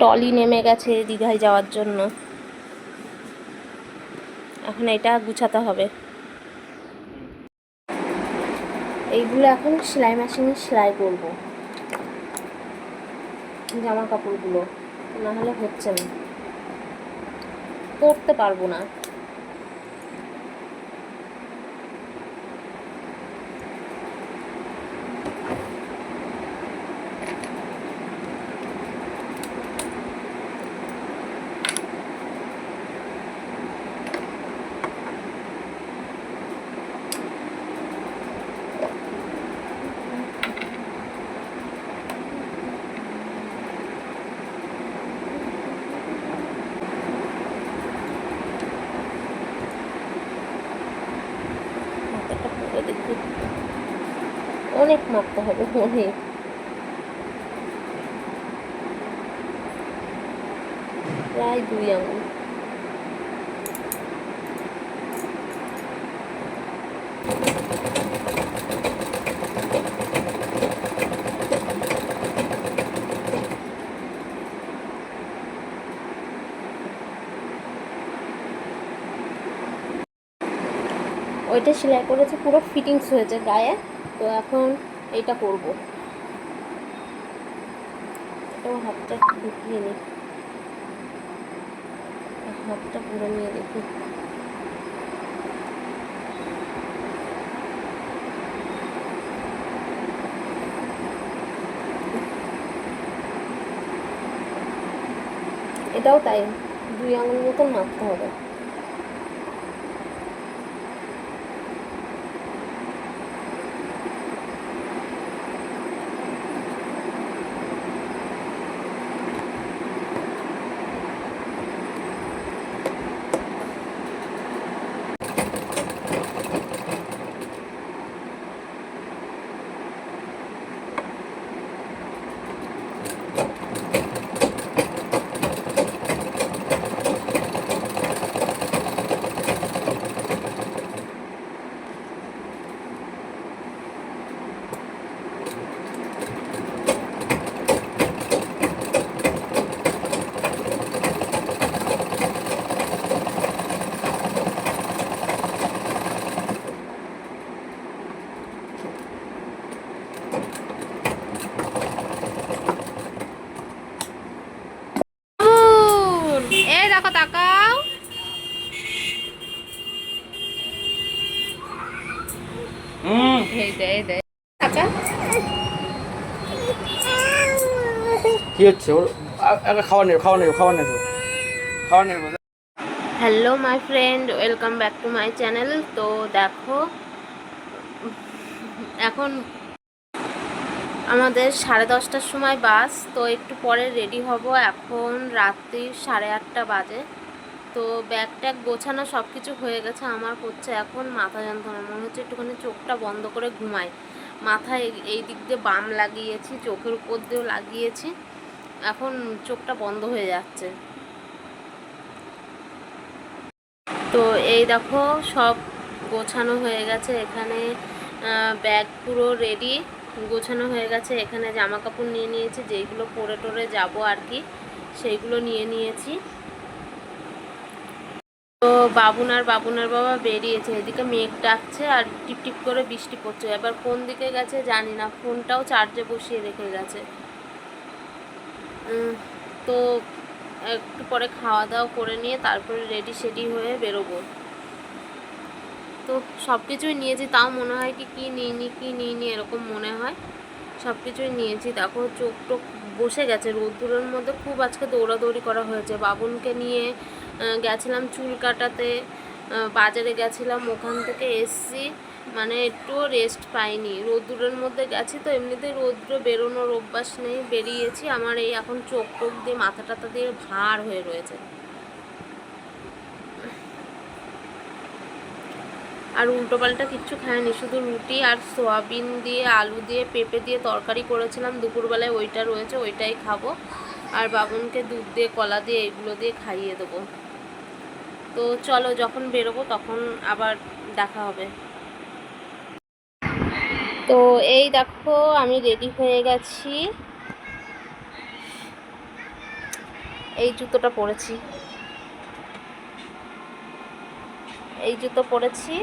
Trolley নেমে গেছে দীঘায় যাওয়ার জন্য। এখন এটা গুছাতে হবে। এইগুলো এখন সেলাই মেশিনে সেলাই করব। জামা কাপড়গুলো না হলে হচ্ছে না। করতে পারব না মাথাটা পুরো দেখি অনেক মাপতে হবে অনেক প্রায় দুই আঙুল। ওইটা সেলাই করেছে, পুরো ফিটিংস হয়েছে গায়ে। তো এখন এইটা করব। এটাও হাতটা ঢুকিয়ে নিই হাতটা পুরো নিয়ে দেখি। এটাও তাই, দুই আঙুল মতন মাপতে হবে। এই দে এই দে। তাকা কি হচ্ছে? ওর খাওয়া নেবে খাওয়া নেবে খাওয়া নেবে খাওয়া নেবে hello my friend welcome back to my channel তো দেখো এখন আমাদের সাড়ে দশটার সময় বাস তো একটু পরে রেডি হব। এখন রাত্রি সাড়ে আটটা বাজে। তো ব্যাগ ট্যাগ গোছানো সব কিছু হয়ে গেছে, আমার হচ্ছে এখন মাথা যন্ত্রণা, মনে হচ্ছে একটুখানি চোখটা বন্ধ করে ঘুমাই। মাথায় এই- এই দিক দিয়ে বাম লাগিয়েছি, চোখের উপর দিয়েও লাগিয়েছি, এখন চোখটা বন্ধ হয়ে যাচ্ছে। তো এই দেখো, সব গোছানো হয়ে গেছে, এখানে ব্যাগ পুরো রেডি গোছানো হয়ে গেছে, এখানে জামা কাপড় নিয়ে নিয়েছি, যেইগুলো পরে টরে যাব আর কি, সেইগুলো নিয়ে নিয়েছি। তো বাবুন আর বাবুনার বাবা বেরিয়েছে। এদিকে মেঘ ডাকছে আর টিপ টিপ করে বৃষ্টি পড়ছে। এবার কোন দিকে গেছে জানি না। ফোনটাও চার্জে বসিয়ে রেখে গেছে। তো একটু পরে খাওয়া দাওয়া করে নিয়ে তারপরে রেডি সেডি হয়ে বেরোবো। তো সব কিছুই নিয়েছি। তাও মনে হয় কি, কী নিইনি কী নিইনি এরকম মনে হয়। সব কিছুই নিয়েছি। দেখো চোখ টোক বসে গেছে। রোদ্দুরের মধ্যে খুব আজকে দৌড়াদৌড়ি করা হয়েছে। বাবুনকে নিয়ে গেছিলাম চুল কাটাতে বাজারে গেছিলাম, ওখান থেকে এসছি। মানে একটুও রেস্ট পাইনি। রোদ্দুরের মধ্যে গেছি তো, এমনিতেই রৌদ্র বেরোনোর অভ্যাস নেই, বেরিয়েছি। আমার এই এখন চোখ টোক দিয়ে, মাথা টাথা দিয়ে ভার হয়ে রয়েছে। আর উল্টো পাল্টা কিচ্ছু খাইনি, শুধু রুটি আর সোয়াবিন দিয়ে, আলু দিয়ে, পেঁপে দিয়ে তরকারি করেছিলাম। দুপুরবেলায় ওইটা রয়েছে, ওইটাই খাব। আর বাবুনকে দুধ দিয়ে, কলা দিয়ে, এগুলো দিয়ে খাইয়ে দেবো। তো চলো যখন বেরোবো তখন আবার দেখা হবে। তো এই দেখো, আমি রেডি হয়ে গেছি। এই জুতোটা পরেছি। এই জুতো পরেছি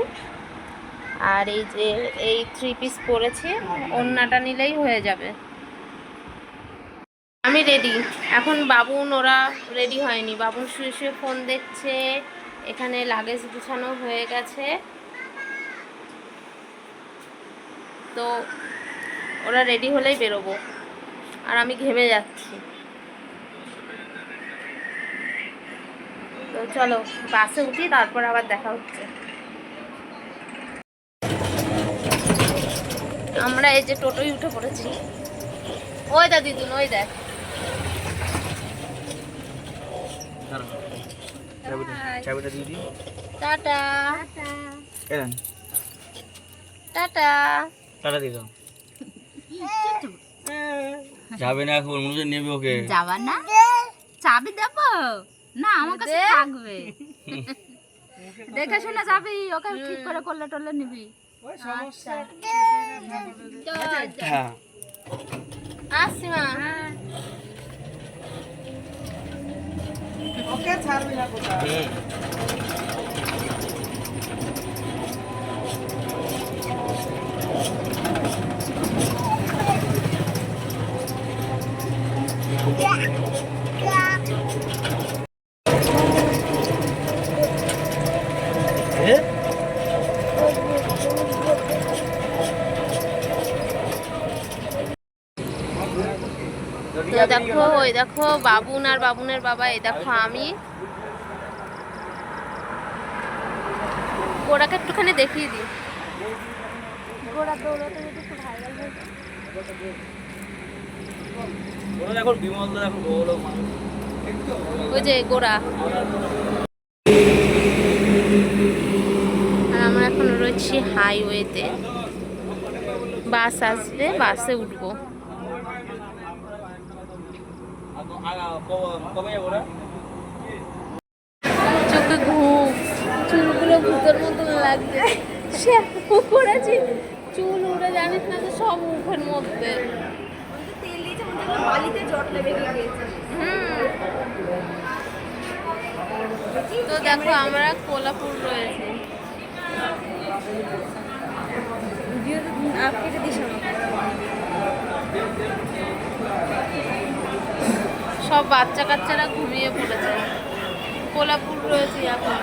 আর এই যে, এই থ্রি পিস পরেছি, ওড়নাটা নিলেই হয়ে যাবে। আমি রেডি এখন বাবুন, ওরা রেডি হয়নি। বাবুন শুয়ে শুয়ে ফোন দেখছে। এখানে লাগেজ গুছানো হয়ে গেছে। তো ওরা রেডি হলেই বেরোবো। আর আমি ঘেমে যাচ্ছি। তো চলো বাসে উঠি, তারপর আবার দেখা হচ্ছে। আমরা এই যে টোটোই উঠে পড়েছি। ওই দা দিদুন, ওই দেখ। চাবিটা দিয়ে দিই। টাটা। এলেন টাটা। টাটা দিয়ে দাও। যাবে না এখন মনে নেবে ওকে। যাবা না? চাবি দেব? না আমার কাছে। থাকবে। দেখে শুনে যাবি ওকে ঠিক করে করলে টরলে নিবি। হ্যাঁ। আসছি মা হুম। এ? তো দেখো ওই দেখো বাবুন আর বাবুনের বাবা এই দেখো আমি। গোড়াকে একটুখানি দেখিয়ে দিই। গোড়া দৌড়াতে একটু ভাইরাল হয়ে ওই যে গোড়া আর আমরা এখন রয়েছি হাইওয়েতে বাস আসবে বাসে উঠবো আর ক- কবে যাব ওরা চোখে ঘুম চুলগুলো ভূতের মতন লাগছে। শ্যাম্পু করেছি চুল উড়ে জানিস না তো সব মুখের মধ্যে। তো দেখো, আমরা কোলাপুর রয়েছে। সব বাচ্চা কাচ্চারা ঘুমিয়ে পড়েছে। কোলাপুর রয়েছে এখন।